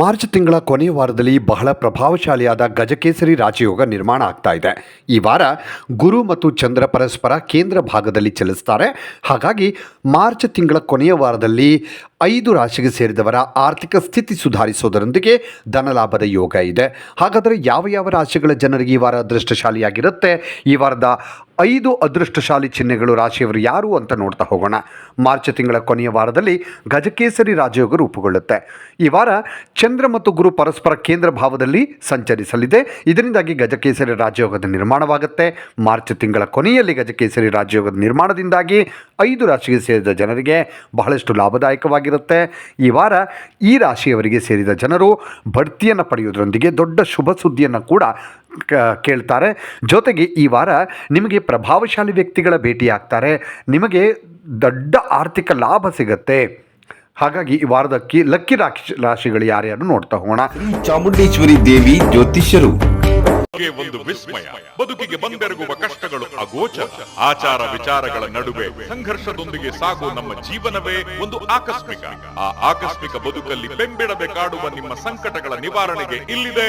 March ತಿಂಗಳ ಕೊನೆಯ ವಾರದಲ್ಲಿ ಬಹಳ ಪ್ರಭಾವಶಾಲಿಯಾದ ಗಜಕೇಸರಿ ರಾಜಯೋಗ ನಿರ್ಮಾಣ ಆಗ್ತಾ ಇದೆ. ಈ ವಾರ ಗುರು ಮತ್ತು ಚಂದ್ರ ಪರಸ್ಪರ ಕೇಂದ್ರ ಭಾಗದಲ್ಲಿ ಚಲಿಸ್ತಾರೆ. ಹಾಗಾಗಿ ಮಾರ್ಚ್ ತಿಂಗಳ ಕೊನೆಯ ವಾರದಲ್ಲಿ ಐದು ರಾಶಿಗೆ ಸೇರಿದವರ ಆರ್ಥಿಕ ಸ್ಥಿತಿ ಸುಧಾರಿಸೋದರೊಂದಿಗೆ ಧನಲಾಭದ ಯೋಗ ಇದೆ. ಹಾಗಾದರೆ ಯಾವ ಯಾವ ರಾಶಿಗಳ ಜನರಿಗೆ ಈ ವಾರ ಅದೃಷ್ಟಶಾಲಿಯಾಗಿರುತ್ತೆ? ಈ ವಾರದ ಐದು ಅದೃಷ್ಟಶಾಲಿ ಚಿಹ್ನೆಗಳು ರಾಶಿಯವರು ಯಾರು ಅಂತ ನೋಡ್ತಾ ಹೋಗೋಣ. ಮಾರ್ಚ್ ತಿಂಗಳ ಕೊನೆಯ ವಾರದಲ್ಲಿ ಗಜಕೇಸರಿ ರಾಜಯೋಗ ರೂಪುಗೊಳ್ಳುತ್ತೆ. ಈ ವಾರ ಚಂದ್ರ ಮತ್ತು ಗುರು ಪರಸ್ಪರ ಕೇಂದ್ರ ಭಾವದಲ್ಲಿ ಸಂಚರಿಸಲಿದೆ. ಇದರಿಂದಾಗಿ ಗಜಕೇಸರಿ ರಾಜಯೋಗದ ನಿರ್ಮಾಣವಾಗುತ್ತೆ. ಮಾರ್ಚ್ ತಿಂಗಳ ಕೊನೆಯಲ್ಲಿ ಗಜಕೇಸರಿ ರಾಜಯೋಗದ ನಿರ್ಮಾಣದಿಂದಾಗಿ ಐದು ರಾಶಿಗೆ ಸೇರಿದ ಜನರಿಗೆ ಬಹಳಷ್ಟು ಲಾಭದಾಯಕವಾಗಿರುತ್ತೆ. ಈ ವಾರ ಈ ರಾಶಿಯವರಿಗೆ ಸೇರಿದ ಜನರು ಬಡ್ತಿಯನ್ನು ಪಡೆಯುವುದರೊಂದಿಗೆ ದೊಡ್ಡ ಶುಭ ಸುದ್ದಿಯನ್ನು ಕೂಡ ಕೇಳ್ತಾರೆ. ಜೊತೆಗೆ ಈ ವಾರ ನಿಮಗೆ ಪ್ರಭಾವಶಾಲಿ ವ್ಯಕ್ತಿಗಳ ಭೇಟಿಯಾಗ್ತಾರೆ. ನಿಮಗೆ ದೊಡ್ಡ ಆರ್ಥಿಕ ಲಾಭ ಸಿಗುತ್ತೆ. ಹಾಗಾಗಿ ಈ ವಾರದ ಲಕ್ಕಿ ರಾಶಿ ರಾಶಿಗಳು ಯಾರ್ಯಾರು ನೋಡ್ತಾ ಹೋಗೋಣ. ಚಾಮುಂಡೇಶ್ವರಿ ದೇವಿ ಜ್ಯೋತಿಷ್ಯರು. ಗೆ ಒಂದು ವಿಸ್ಮಯ ಬದುಕಿಗೆ ಬಂದೆರಗುವ ಕಷ್ಟಗಳು ಅಗೋಚರ ಆಚಾರ ವಿಚಾರಗಳ ನಡುವೆ ಸಂಘರ್ಷದೊಂದಿಗೆ ಸಾಗುವ ನಮ್ಮ ಜೀವನವೇ ಒಂದು ಆಕಸ್ಮಿಕ. ಆ ಆಕಸ್ಮಿಕ ಬದುಕಲ್ಲಿ ಬೆಂಬಿಡದೆ ಕಾಡುವ ನಿಮ್ಮ ಸಂಕಟಗಳ ನಿವಾರಣೆಗೆ ಇಲ್ಲಿದೆ.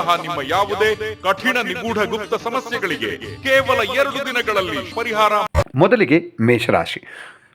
ವಶೀಕರಣದಂತಹ ನಿಮ್ಮ ಯಾವುದೇ ಕಠಿಣ ನಿಗೂಢ ಗುಪ್ತ ಸಮಸ್ಯೆಗಳಿಗೆ ಕೇವಲ ಎರಡು ದಿನಗಳಲ್ಲಿ ಪರಿಹಾರ. ಮೊದಲಿಗೆ ಮೇಷರಾಶಿ.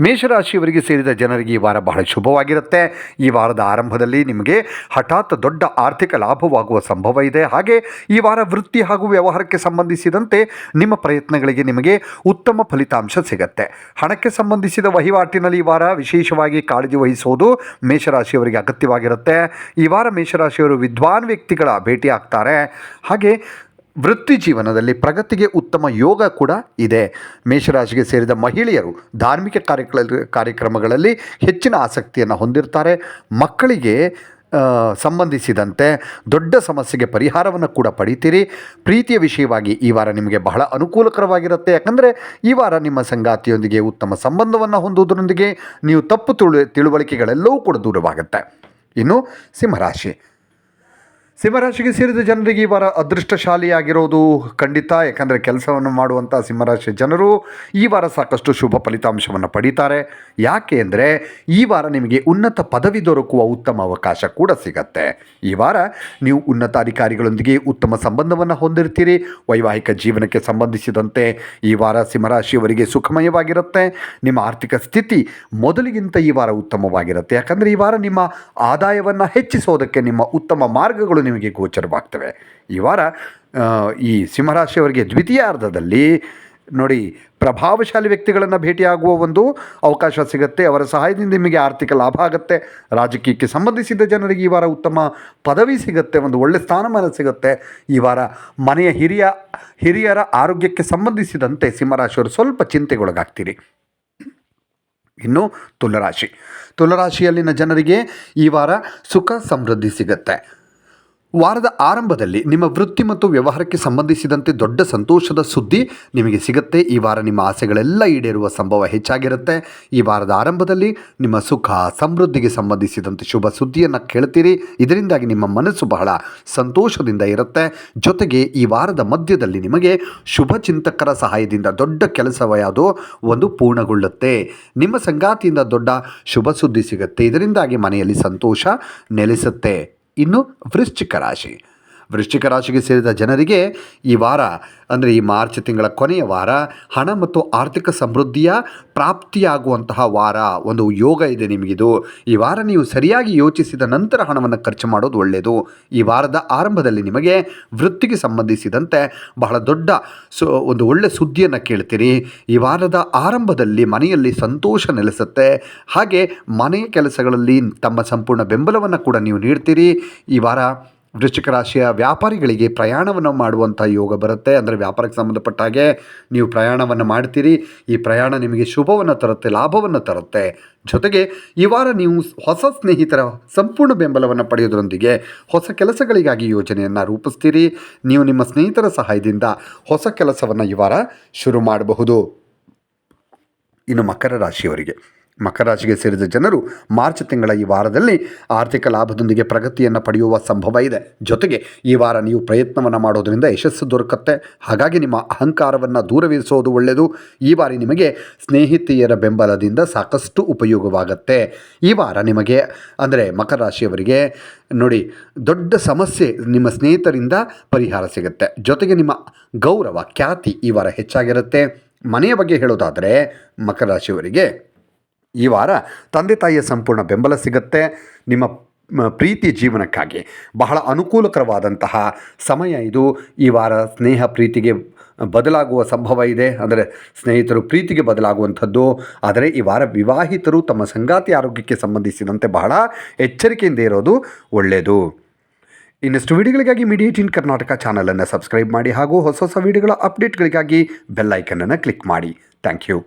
ಮೇಷರಾಶಿಯವರಿಗೆ ಸೇರಿದ ಜನರಿಗೆ ಈ ವಾರ ಬಹಳ ಶುಭವಾಗಿರುತ್ತೆ. ಈ ವಾರದ ಆರಂಭದಲ್ಲಿ ನಿಮಗೆ ಹಠಾತ್ ದೊಡ್ಡ ಆರ್ಥಿಕ ಲಾಭವಾಗುವ ಸಂಭವ ಇದೆ. ಹಾಗೆ ಈ ವಾರ ವೃತ್ತಿ ಹಾಗೂ ವ್ಯವಹಾರಕ್ಕೆ ಸಂಬಂಧಿಸಿದಂತೆ ನಿಮ್ಮ ಪ್ರಯತ್ನಗಳಿಗೆ ನಿಮಗೆ ಉತ್ತಮ ಫಲಿತಾಂಶ ಸಿಗತ್ತೆ. ಹಣಕ್ಕೆ ಸಂಬಂಧಿಸಿದ ವಹಿವಾಟಿನಲ್ಲಿ ಈ ವಾರ ವಿಶೇಷವಾಗಿ ಕಾಳಜಿ ವಹಿಸುವುದು ಮೇಷರಾಶಿಯವರಿಗೆ ಅಗತ್ಯವಾಗಿರುತ್ತೆ. ಈ ವಾರ ಮೇಷರಾಶಿಯವರು ವಿದ್ವಾನ್ ವ್ಯಕ್ತಿಗಳ ಭೇಟಿ ಆಗ್ತಾರೆ ಹಾಗೆ ವೃತ್ತಿ ಜೀವನದಲ್ಲಿ ಪ್ರಗತಿಗೆ ಉತ್ತಮ ಯೋಗ ಕೂಡ ಇದೆ. ಮೇಷರಾಶಿಗೆ ಸೇರಿದ ಮಹಿಳೆಯರು ಧಾರ್ಮಿಕ ಕಾರ್ಯಕ್ರ ಕಾರ್ಯಕ್ರಮಗಳಲ್ಲಿ ಹೆಚ್ಚಿನ ಆಸಕ್ತಿಯನ್ನು ಹೊಂದಿರ್ತಾರೆ. ಮಕ್ಕಳಿಗೆ ಸಂಬಂಧಿಸಿದಂತೆ ದೊಡ್ಡ ಸಮಸ್ಯೆಗೆ ಪರಿಹಾರವನ್ನು ಕೂಡ ಪಡಿತೀರಿ. ಪ್ರೀತಿಯ ವಿಷಯವಾಗಿ ಈ ವಾರ ನಿಮಗೆ ಬಹಳ ಅನುಕೂಲಕರವಾಗಿರುತ್ತೆ. ಯಾಕಂದರೆ ಈ ವಾರ ನಿಮ್ಮ ಸಂಗಾತಿಯೊಂದಿಗೆ ಉತ್ತಮ ಸಂಬಂಧವನ್ನು ಹೊಂದುವುದರೊಂದಿಗೆ ನೀವು ತಪ್ಪು ತಿಳು ತಿಳುವಳಿಕೆಗಳೆಲ್ಲವೂ ಕೂಡ ದೂರವಾಗುತ್ತೆ. ಇನ್ನು ಸಿಂಹರಾಶಿ. ಸಿಂಹರಾಶಿಗೆ ಸೇರಿದ ಜನರಿಗೆ ಈ ವಾರ ಅದೃಷ್ಟಶಾಲಿಯಾಗಿರೋದು ಖಂಡಿತ, ಯಾಕಂದರೆ ಕೆಲಸವನ್ನು ಮಾಡುವಂಥ ಸಿಂಹರಾಶಿ ಜನರು ಈ ವಾರ ಸಾಕಷ್ಟು ಶುಭ ಫಲಿತಾಂಶವನ್ನು ಪಡೀತಾರೆ. ಯಾಕೆ ಅಂದರೆ ಈ ವಾರ ನಿಮಗೆ ಉನ್ನತ ಪದವಿ ದೊರಕುವ ಉತ್ತಮ ಅವಕಾಶ ಕೂಡ ಸಿಗತ್ತೆ. ಈ ವಾರ ನೀವು ಉನ್ನತ ಅಧಿಕಾರಿಗಳೊಂದಿಗೆ ಉತ್ತಮ ಸಂಬಂಧವನ್ನು ಹೊಂದಿರ್ತೀರಿ. ವೈವಾಹಿಕ ಜೀವನಕ್ಕೆ ಸಂಬಂಧಿಸಿದಂತೆ ಈ ವಾರ ಸಿಂಹರಾಶಿಯವರಿಗೆ ಸುಖಮಯವಾಗಿರುತ್ತೆ. ನಿಮ್ಮ ಆರ್ಥಿಕ ಸ್ಥಿತಿ ಮೊದಲಿಗಿಂತ ಈ ವಾರ ಉತ್ತಮವಾಗಿರುತ್ತೆ. ಯಾಕಂದರೆ ಈ ವಾರ ನಿಮ್ಮ ಆದಾಯವನ್ನು ಹೆಚ್ಚಿಸೋದಕ್ಕೆ ನಿಮ್ಮ ಉತ್ತಮ ಮಾರ್ಗಗಳು ನಿಮಗೆ ಗೋಚರವಾಗ್ತವೆ. ಈ ವಾರ ಈ ಸಿಂಹರಾಶಿಯವರಿಗೆ ದ್ವಿತೀಯಾರ್ಧದಲ್ಲಿ ನೋಡಿ, ಪ್ರಭಾವಶಾಲಿ ವ್ಯಕ್ತಿಗಳನ್ನು ಭೇಟಿಯಾಗುವ ಒಂದು ಅವಕಾಶ ಸಿಗುತ್ತೆ. ಅವರ ಸಹಾಯದಿಂದ ನಿಮಗೆ ಆರ್ಥಿಕ ಲಾಭ ಆಗುತ್ತೆ. ರಾಜಕೀಯಕ್ಕೆ ಸಂಬಂಧಿಸಿದ ಜನರಿಗೆ ಈ ವಾರ ಉತ್ತಮ ಪದವಿ ಸಿಗುತ್ತೆ. ಒಂದು ಒಳ್ಳೆ ಸ್ಥಾನಮಾನ ಸಿಗುತ್ತೆ. ಈ ವಾರ ಮನೆಯ ಹಿರಿಯ, ಹಿರಿಯರ ಆರೋಗ್ಯಕ್ಕೆ ಸಂಬಂಧಿಸಿದಂತೆ ಸಿಂಹರಾಶಿಯವರು ಸ್ವಲ್ಪ ಚಿಂತೆಗೊಳಗಾಗ್ತೀರಿ. ಇನ್ನು ತುಲರಾಶಿ. ತುಲರಾಶಿಯಲ್ಲಿನ ಜನರಿಗೆ ಈ ವಾರ ಸುಖ ಸಮೃದ್ಧಿ ಸಿಗುತ್ತೆ. ವಾರದ ಆರಂಭದಲ್ಲಿ ನಿಮ್ಮ ವೃತ್ತಿ ಮತ್ತು ವ್ಯವಹಾರಕ್ಕೆ ಸಂಬಂಧಿಸಿದಂತೆ ದೊಡ್ಡ ಸಂತೋಷದ ಸುದ್ದಿ ನಿಮಗೆ ಸಿಗುತ್ತೆ. ಈ ವಾರ ನಿಮ್ಮ ಆಸೆಗಳೆಲ್ಲ ಈಡೇರುವ ಸಂಭವ ಹೆಚ್ಚಾಗಿರುತ್ತೆ. ಈ ವಾರದ ಆರಂಭದಲ್ಲಿ ನಿಮ್ಮ ಸುಖ, ಸಮೃದ್ಧಿಗೆ ಸಂಬಂಧಿಸಿದಂತೆ ಶುಭ ಸುದ್ದಿಯನ್ನು ಕೇಳ್ತೀರಿ. ಇದರಿಂದಾಗಿ ನಿಮ್ಮ ಮನಸ್ಸು ಬಹಳ ಸಂತೋಷದಿಂದ ಇರುತ್ತೆ. ಜೊತೆಗೆ ಈ ವಾರದ ಮಧ್ಯದಲ್ಲಿ ನಿಮಗೆ ಶುಭ ಚಿಂತಕರ ಸಹಾಯದಿಂದ ದೊಡ್ಡ ಕೆಲಸವ ಒಂದು ಪೂರ್ಣಗೊಳ್ಳುತ್ತೆ. ನಿಮ್ಮ ಸಂಗಾತಿಯಿಂದ ದೊಡ್ಡ ಶುಭ ಸುದ್ದಿ ಸಿಗುತ್ತೆ. ಇದರಿಂದಾಗಿ ಮನೆಯಲ್ಲಿ ಸಂತೋಷ ನೆಲೆಸುತ್ತೆ. ಇನ್ನು ವೃಶ್ಚಿಕ ರಾಶಿ. ವೃಶ್ಚಿಕ ರಾಶಿಗೆ ಸೇರಿದ ಜನರಿಗೆ ಈ ವಾರ, ಅಂದರೆ ಈ ಮಾರ್ಚ್ ತಿಂಗಳ ಕೊನೆಯ ವಾರ, ಹಣ ಮತ್ತು ಆರ್ಥಿಕ ಸಮೃದ್ಧಿಯ ಪ್ರಾಪ್ತಿಯಾಗುವಂತಹ ವಾರ ಒಂದು ಯೋಗ ಇದೆ ನಿಮಗಿದು. ಈ ವಾರ ನೀವು ಸರಿಯಾಗಿ ಯೋಚಿಸಿದ ನಂತರ ಹಣವನ್ನು ಖರ್ಚು ಮಾಡೋದು ಒಳ್ಳೆಯದು ಈ ವಾರದ ಆರಂಭದಲ್ಲಿ ನಿಮಗೆ ವೃತ್ತಿಗೆ ಸಂಬಂಧಿಸಿದಂತೆ ಬಹಳ ದೊಡ್ಡ ಸೊ, ಒಂದು ಒಳ್ಳೆ ಸುದ್ದಿಯನ್ನು ಕೇಳ್ತೀರಿ. ಈ ವಾರದ ಆರಂಭದಲ್ಲಿ ಮನೆಯಲ್ಲಿ ಸಂತೋಷ ನೆಲೆಸುತ್ತೆ. ಹಾಗೆ ಮನೆಯ ಕೆಲಸಗಳಲ್ಲಿ ತಮ್ಮ ಸಂಪೂರ್ಣ ಬೆಂಬಲವನ್ನು ಕೂಡ ನೀವು ನೀಡ್ತೀರಿ. ಈ ವಾರ ವೃಶ್ಚಿಕ ರಾಶಿಯ ವ್ಯಾಪಾರಿಗಳಿಗೆ ಪ್ರಯಾಣವನ್ನು ಮಾಡುವಂಥ ಯೋಗ ಬರುತ್ತೆ. ಅಂದರೆ ವ್ಯಾಪಾರಕ್ಕೆ ಸಂಬಂಧಪಟ್ಟ ಹಾಗೆ ನೀವು ಪ್ರಯಾಣವನ್ನು ಮಾಡ್ತೀರಿ. ಈ ಪ್ರಯಾಣ ನಿಮಗೆ ಶುಭವನ್ನು ತರುತ್ತೆ, ಲಾಭವನ್ನು ತರುತ್ತೆ. ಜೊತೆಗೆ ಈ ವಾರ ನೀವು ಹೊಸ ಸ್ನೇಹಿತರ ಸಂಪೂರ್ಣ ಬೆಂಬಲವನ್ನು ಪಡೆಯೋದರೊಂದಿಗೆ ಹೊಸ ಕೆಲಸಗಳಿಗಾಗಿ ಯೋಜನೆಯನ್ನು ರೂಪಿಸ್ತೀರಿ. ನೀವು ನಿಮ್ಮ ಸ್ನೇಹಿತರ ಸಹಾಯದಿಂದ ಹೊಸ ಕೆಲಸವನ್ನು ಈ ವಾರ ಶುರು ಮಾಡಬಹುದು. ಇನ್ನು ಮಕರ ರಾಶಿಯವರಿಗೆ. ಮಕರ ರಾಶಿಗೆ ಸೇರಿದ ಜನರು ಮಾರ್ಚ್ ತಿಂಗಳ ಈ ವಾರದಲ್ಲಿ ಆರ್ಥಿಕ ಲಾಭದೊಂದಿಗೆ ಪ್ರಗತಿಯನ್ನು ಪಡೆಯುವ ಸಂಭವ ಇದೆ. ಜೊತೆಗೆ ಈ ವಾರ ನೀವು ಪ್ರಯತ್ನವನ್ನು ಮಾಡೋದರಿಂದ ಯಶಸ್ಸು ದೊರಕುತ್ತೆ. ಹಾಗಾಗಿ ನಿಮ್ಮ ಅಹಂಕಾರವನ್ನು ದೂರವಿರಿಸೋದು ಒಳ್ಳೆಯದು ಈ ಬಾರಿ ನಿಮಗೆ ಸ್ನೇಹಿತೆಯರ ಬೆಂಬಲದಿಂದ ಸಾಕಷ್ಟು ಉಪಯೋಗವಾಗುತ್ತೆ. ಈ ವಾರ ನಿಮಗೆ, ಅಂದರೆ ಮಕರ ರಾಶಿಯವರಿಗೆ ನೋಡಿ, ದೊಡ್ಡ ಸಮಸ್ಯೆ ನಿಮ್ಮ ಸ್ನೇಹಿತರಿಂದ ಪರಿಹಾರ ಸಿಗುತ್ತೆ. ಜೊತೆಗೆ ನಿಮ್ಮ ಗೌರವ, ಖ್ಯಾತಿ ಈ ವಾರ ಹೆಚ್ಚಾಗಿರುತ್ತೆ. ಮನೆಯ ಬಗ್ಗೆ ಹೇಳೋದಾದರೆ ಮಕರ ರಾಶಿಯವರಿಗೆ ಈ ವಾರ ತಂದೆ ತಾಯಿಯ ಸಂಪೂರ್ಣ ಬೆಂಬಲ ಸಿಗುತ್ತೆ. ನಿಮ್ಮ ಪ್ರೀತಿ ಜೀವನಕ್ಕಾಗಿ. ಬಹಳ ಅನುಕೂಲಕರವಾದಂತಹ ಸಮಯ ಇದು. ಈ ವಾರ ಸ್ನೇಹ ಪ್ರೀತಿಗೆ ಬದಲಾಗುವ ಸಂಭವ ಇದೆ. ಅಂದರೆ ಸ್ನೇಹಿತರು ಪ್ರೀತಿಗೆ ಬದಲಾಗುವಂಥದ್ದು. ಆದರೆ ಈ ವಾರ ವಿವಾಹಿತರು ತಮ್ಮ ಸಂಗಾತಿ ಆರೋಗ್ಯಕ್ಕೆ ಸಂಬಂಧಿಸಿದಂತೆ ಬಹಳ ಎಚ್ಚರಿಕೆಯಿಂದ ಇರೋದು ಒಳ್ಳೆಯದು. ಇನ್ನಷ್ಟು ವಿಡಿಯೋಗಳಿಗಾಗಿ ಮೀಡಿಯೇಟ್ ಇನ್ ಕರ್ನಾಟಕ ಚಾನಲನ್ನು ಸಬ್ಸ್ಕ್ರೈಬ್ ಮಾಡಿ ಹಾಗೂ ಹೊಸ ಹೊಸ ವಿಡಿಯೋಗಳ ಅಪ್ಡೇಟ್ಗಳಿಗಾಗಿ ಬೆಲ್ ಐಕನನ್ನು ಕ್ಲಿಕ್ ಮಾಡಿ. Thank you.